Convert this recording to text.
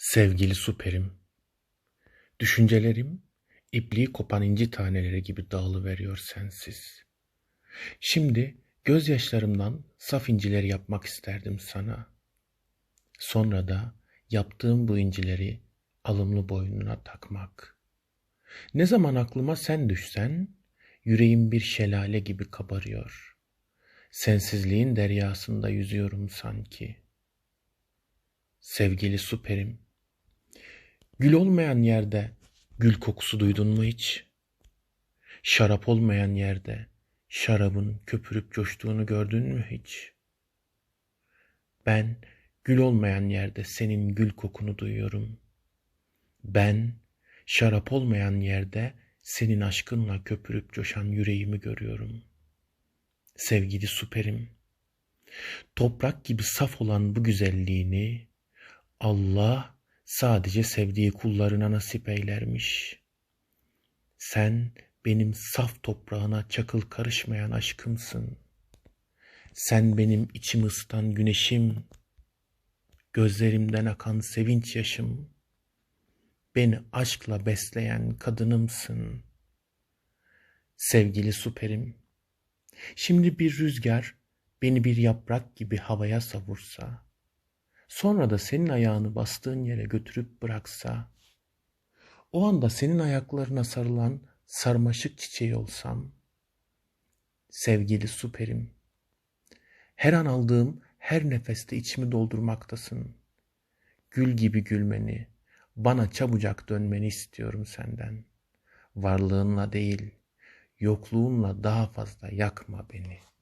Sevgili süperim, düşüncelerim ipliği kopan inci taneleri gibi dağılıveriyor sensiz. Şimdi gözyaşlarımdan saf inciler yapmak isterdim sana. Sonra da yaptığım bu incileri alımlı boynuna takmak. Ne zaman aklıma sen düşsen, yüreğim bir şelale gibi kabarıyor. Sensizliğin deryasında yüzüyorum sanki. Sevgili süperim, Gül olmayan yerde gül kokusu duydun mu hiç? Şarap olmayan yerde şarabın köpürüp coştuğunu gördün mü hiç? Ben gül olmayan yerde senin gül kokunu duyuyorum. Ben şarap olmayan yerde senin aşkınla köpürüp coşan yüreğimi görüyorum. Sevgili süperim, toprak gibi saf olan bu güzelliğini Allah sadece sevdiği kullarına nasip eylermiş. Sen benim saf toprağına çakıl karışmayan aşkımsın. Sen benim içimi ısıtan güneşim, gözlerimden akan sevinç yaşım, beni aşkla besleyen kadınımsın. Sevgili süperim, şimdi bir rüzgar beni bir yaprak gibi havaya savursa, Sonra da senin ayağını bastığın yere götürüp bıraksa, o anda senin ayaklarına sarılan sarmaşık çiçeği olsam, sevgili süperim, her an aldığım her nefeste içimi doldurmaktasın. Gül gibi gülmeni, bana çabucak dönmeni istiyorum senden. Varlığınla değil, yokluğunla daha fazla yakma beni.''